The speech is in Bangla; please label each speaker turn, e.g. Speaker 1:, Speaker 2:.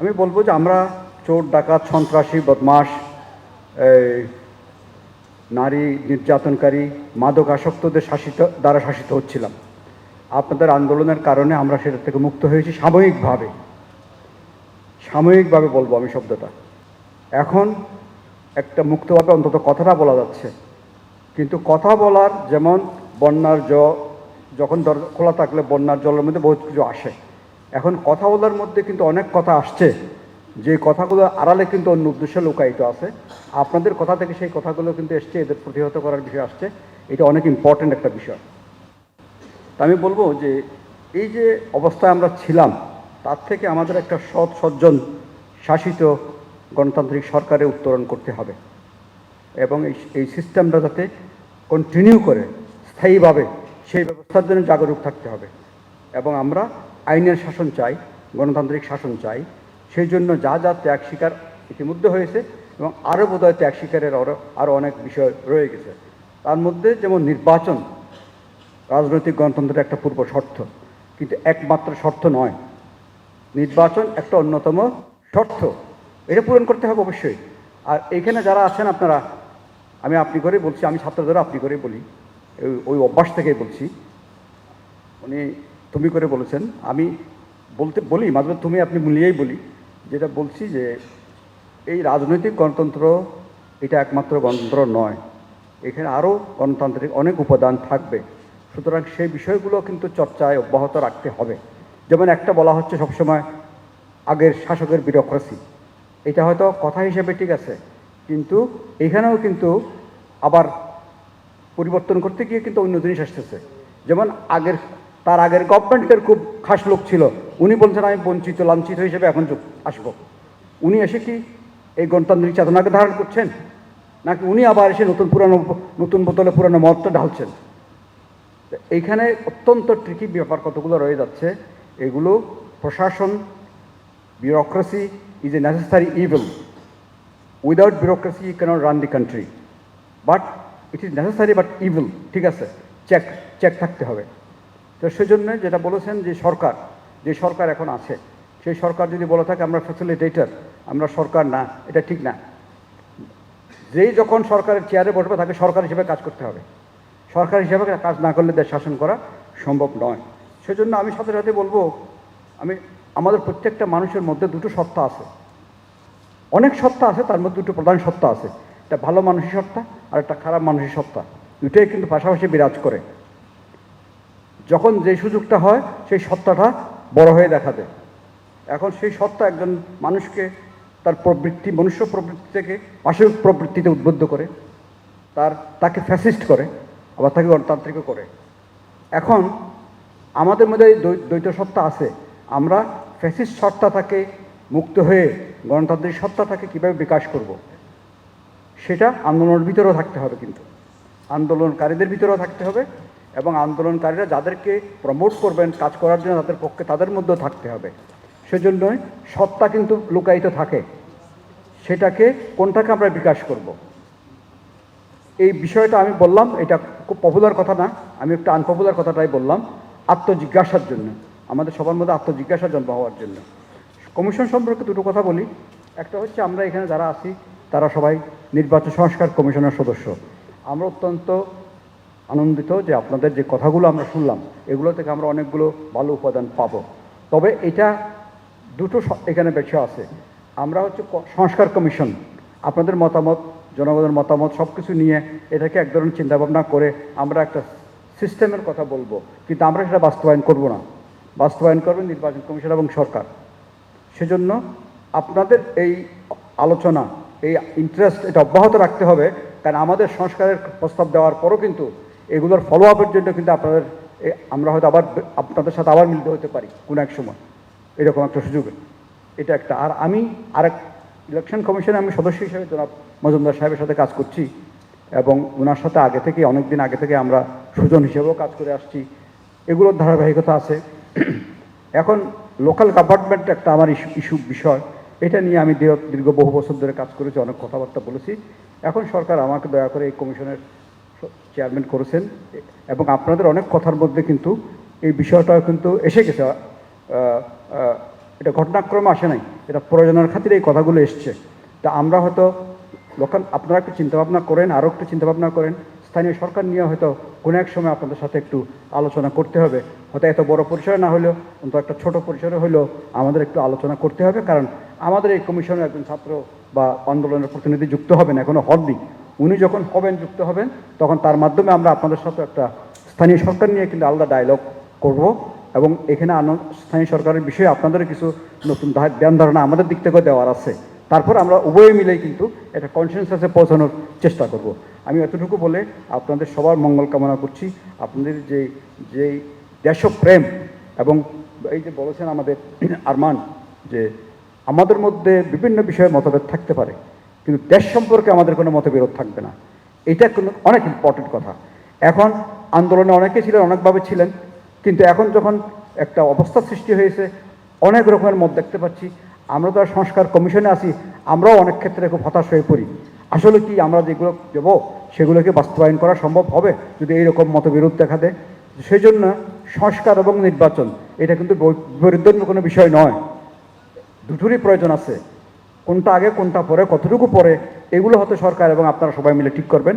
Speaker 1: আমি বলব যে আমরা চোর, ডাকাত, সন্ত্রাসী বদমাস নারী নির্যাতনকারী মাদক আসক্তদের শাসিত, দ্বারা শাসিত হচ্ছিলাম। আপনাদের আন্দোলনের কারণে আমরা সেটা থেকে মুক্ত হয়েছি সাময়িকভাবে। সাময়িকভাবে বলব আমি শব্দটা। এখন একটা মুক্তভাবে অন্তত কথাটা বলা যাচ্ছে। কিন্তু কথা বলার যেমন বন্যার জ যখন দরজা খোলা থাকলে বন্যার জলের মধ্যে বহুত কিছু আসে। এখন কথা বলার মধ্যে কিন্তু অনেক কথা আসছে। যে কথাগুলো আড়ালে কিন্তু অন্য উদ্দেশ্যে লুকায়িত আছে। আপনাদের কথা থেকে সেই কথাগুলো কিন্তু এসছে, এদের প্রতিহত করার বিষয় আসছে। এটা অনেক ইম্পর্ট্যান্ট একটা বিষয়। তা আমি বলব যে, এই যে অবস্থায় আমরা ছিলাম, তার থেকে আমাদের একটা সৎ সজ্জন শাসিত গণতান্ত্রিক সরকারে উত্তরণ করতে হবে। এবং এই এই সিস্টেমটা যাতে কন্টিনিউ করে, স্থায়ীভাবে সেই ব্যবস্থার জন্য জাগরুক থাকতে হবে। এবং আমরা আইনের শাসন চাই, গণতান্ত্রিক শাসন চাই, সেই জন্য যা যা ত্যাগ স্বীকার ইতিমধ্যে হয়েছে এবং আরও বোধহয় ত্যাগ স্বীকারের আরও আরও অনেক বিষয় রয়ে গেছে। তার মধ্যে যেমন নির্বাচন, রাজনৈতিক গণতন্ত্রের একটা পূর্ব শর্ত, কিন্তু একমাত্র শর্ত নয়। নির্বাচন একটা অন্যতম শর্ত। এটা পূরণ করতে হবে অবশ্যই। আর এইখানে যারা আছেন আপনারা, আমি আপনি করে বলছি, আমি ছাত্রদেরও আপনি করে বলি, ওই অভ্যাস থেকেই বলছি। উনি তুমি করে বলেছেন। আমি বলতে, বলি, মাঝে তুমি আপনি মিলিয়েই বলি, যেটা বলছি যে এই রাজনৈতিক গণতন্ত্র এটা একমাত্র গণতন্ত্র নয়। এখানে আরও গণতান্ত্রিক অনেক উপাদান থাকবে। সুতরাং সেই বিষয়গুলো কিন্তু চর্চায় অব্যাহত রাখতে হবে। যেমন একটা বলা হচ্ছে সবসময় আগের শাসকের বিরোক্রেসি। এটা হয়তো কথা হিসেবে ঠিক আছে, কিন্তু এখানেও কিন্তু আবার পরিবর্তন করতে গিয়ে কিন্তু অন্য জিনিস আসতেছে। যেমন আগের তার আগের গভর্নমেন্টের খুব খাস লোক ছিল। উনি বলছেন আমি বঞ্চিত লাঞ্ছিত হিসেবে এখন আসব। উনি এসে কি এই গণতান্ত্রিক চেতনাকে ধারণ করছেন? নাকি উনি আবার এসে নতুন পুরানো নতুন বোতলে পুরানো মতটা ঢালছেন? এইখানে অত্যন্ত ট্রিকি ব্যাপার কতগুলো রয়ে যাচ্ছে। এগুলো প্রশাসন bureaucracy is a necessary evil without bureaucracy, you cannot run the country but it is necessary but evil ঠিক আছে? চেক চেক থাকতে হবে। তো সেজন্য যেটা বলেছেন যে সরকার যে সরকার এখন আছে, সেই সরকার যদি বলে থাকে আমরা ফ্যাসিলিটেটর আমরা সরকার না, এটা ঠিক না। যেই যখন সরকারের চেয়ারে বসবে তাকে সরকার হিসেবে কাজ করতে হবে। সরকার হিসেবে কাজ না করলে দেশ শাসন করা সম্ভব নয়। সেজন্য আমি সাথে সাথে বলব, আমি, আমাদের প্রত্যেকটা মানুষের মধ্যে দুটো সত্তা আছে। অনেক সত্তা আছে, তার মধ্যে দুটো প্রধান সত্তা আছে। একটা ভালো মানুষের সত্তা আর একটা খারাপ মানুষের সত্তা। দুটোই কিন্তু পাশাপাশি বিরাজ করে। যখন যে সুযোগটা হয়, সেই সত্তাটা বড় হয়ে দেখা দেয়। এখন সেই সত্তা একজন মানুষকে তার প্রবৃত্তি, মনুষ্য প্রবৃত্তি থেকে পাশবিক প্রবৃত্তিতে উদ্বুদ্ধ করে, তার, তাকে ফ্যাসিস্ট করে, আবার তাকে গণতান্ত্রিকও করে। এখন আমাদের মধ্যে দ্বৈত সত্তা আছে। আমরা ফ্যাসিস্ট সত্তা থেকে মুক্ত হয়ে গণতান্ত্রিক সত্তাটাকে কীভাবে বিকাশ করব। সেটা আন্দোলনের ভিতরেও থাকতে হবে কিন্তু। আন্দোলনকারীদের ভিতরেও থাকতে হবে এবং আন্দোলনকারীরা যাদেরকে প্রমোট করবেন, কাজ করার জন্য তাদের পক্ষে তাদের মধ্যেও থাকতে হবে। সেজন্যই সত্তা কিন্তু লুকায়িত থাকে। সেটাকে কোনটাকে আমরা বিকাশ করব। এই বিষয়টা আমি বললাম, এটা খুব পপুলার কথা না। আমি একটু আনপপুলার কথাটাই বললাম, আত্মজিজ্ঞাসার জন্য, আমাদের সবার মধ্যে আত্মজিজ্ঞাসা জন্ম হওয়ার জন্য। কমিশন সম্পর্কে দুটো কথা বলি। একটা হচ্ছে, আমরা এখানে যারা আছি, তারা সবাই নির্বাচন সংস্কার কমিশনের সদস্য। আমরা অত্যন্ত আনন্দিত যে আপনাদের যে কথাগুলো আমরা শুনলাম, এগুলো থেকে আমরা অনেকগুলো ভালো উপাদান পাবো। তবে এটা দুটো এখানে বিষয় আছে। আমরা হচ্ছে সংস্কার কমিশন, আপনাদের মতামত, জনগণের মতামত সব কিছু নিয়ে এটাকে এক ধরনের চিন্তাভাবনা করে আমরা একটা সিস্টেমের কথা বলব। কিন্তু আমরা সেটা বাস্তবায়ন করব না। বাস্তবায়ন করবে নির্বাচন কমিশন এবং সরকার। সেজন্য আপনাদের এই আলোচনা, এই ইন্টারেস্ট এটা অব্যাহত রাখতে হবে। কারণ আমাদের সংস্কারের প্রস্তাব দেওয়ার পরও কিন্তু এগুলোর ফলো আপের জন্য কিন্তু আপনাদের আমরা হয়তো আবার আপনাদের সাথে আবার মিলিত হতে পারি কোনো এক সময়। এরকম একটা সুযোগে। এটা একটা। আর আমি আরেক ইলেকশন কমিশনে আমি সদস্য হিসেবে জনাব মজুমদার সাহেবের সাথে কাজ করছি এবং ওনার সাথে আগে থেকে অনেক দিন আগে থেকে আমরা সুজন হিসেবেও কাজ করে আসছি। এগুলোর ধারাবাহিকতা আছে। এখন লোকাল গভর্নমেন্ট একটা আমার ইস্যু ইস্যু বিষয়। এটা নিয়ে আমি দীর্ঘ বহু বছর ধরে কাজ করেছি, অনেক কথাবার্তা বলেছি। এখন সরকার আমাকে দয়া করে এই কমিশনের চেয়ারম্যান করেছেন এবং আপনাদের অনেক কথার মধ্যে কিন্তু এই বিষয়টাও কিন্তু এসে গেছে এটা ঘটনাক্রমে আসে নাই, এটা প্রয়োজনের খাতিরে এই কথাগুলো এসছে। তা আমরা হয়তো লোকাল, আপনারা একটু চিন্তাভাবনা করেন, আরও একটু চিন্তাভাবনা করেন, স্থানীয় সরকার নিয়ে হয়তো কোনো এক সময় আপনাদের সাথে একটু আলোচনা করতে হবে। হয়তো এত বড় পরিসরে না হলেও, অন্তত একটা ছোট পরিসরে হলেও আমাদের একটু আলোচনা করতে হবে, কারণ আমাদের এই কমিশনের একজন ছাত্র বা আন্দোলনের প্রতিনিধি যুক্ত হবেন, এখনও হননি। উনি যখন হবেন, যুক্ত হবেন, তখন তার মাধ্যমে আমরা আপনাদের সাথে একটা স্থানীয় সরকার নিয়ে কিন্তু আলাদা ডায়লগ করব এবং এখানে স্থানীয় সরকারের বিষয়ে আপনাদের কিছু নতুন ধ্যান ধারণা আমাদের দিক থেকে দেওয়ার আছে। তারপর আমরা উভয়ে মিলেই কিন্তু একটা কনসেন্সাসে পৌঁছানোর চেষ্টা করব। আমি এতটুকু বলে আপনাদের সবার মঙ্গল কামনা করছি। আপনাদের যে যে দেশপ্রেম এবং এই যে বলেছেন আমাদের আরমান যে আমাদের মধ্যে বিভিন্ন বিষয়ে মতভেদ থাকতে পারে। কিন্তু দেশ সম্পর্কে আমাদের কোনো মতবিরোধ থাকবে না। এটা কোনো, অনেক ইম্পর্টেন্ট কথা। এখন আন্দোলনে অনেকে ছিলেন, অনেকভাবে ছিলেন, কিন্তু এখন যখন একটা অবস্থা সৃষ্টি হয়েছে, অনেক রকমের মত দেখতে পাচ্ছি। আমরা তো সংস্কার কমিশনে আছি, আমরাও অনেক ক্ষেত্রে খুব হতাশ হয়ে পড়ি। আসলে কি আমরা যেগুলো দেবো, সেগুলোকে বাস্তবায়ন করা সম্ভব হবে যদি এইরকম মতবিরোধ দেখা দেয়? সেই জন্য সংস্কার এবং নির্বাচন, এটা কিন্তু বিপরীতধর্মী কোনো বিষয় নয়। দুটোরই প্রয়োজন আছে। কোনটা আগে, কোনটা পরে, কতটুকু পরে, এগুলো হয়তো সরকার এবং আপনারা সবাই মিলে ঠিক করবেন।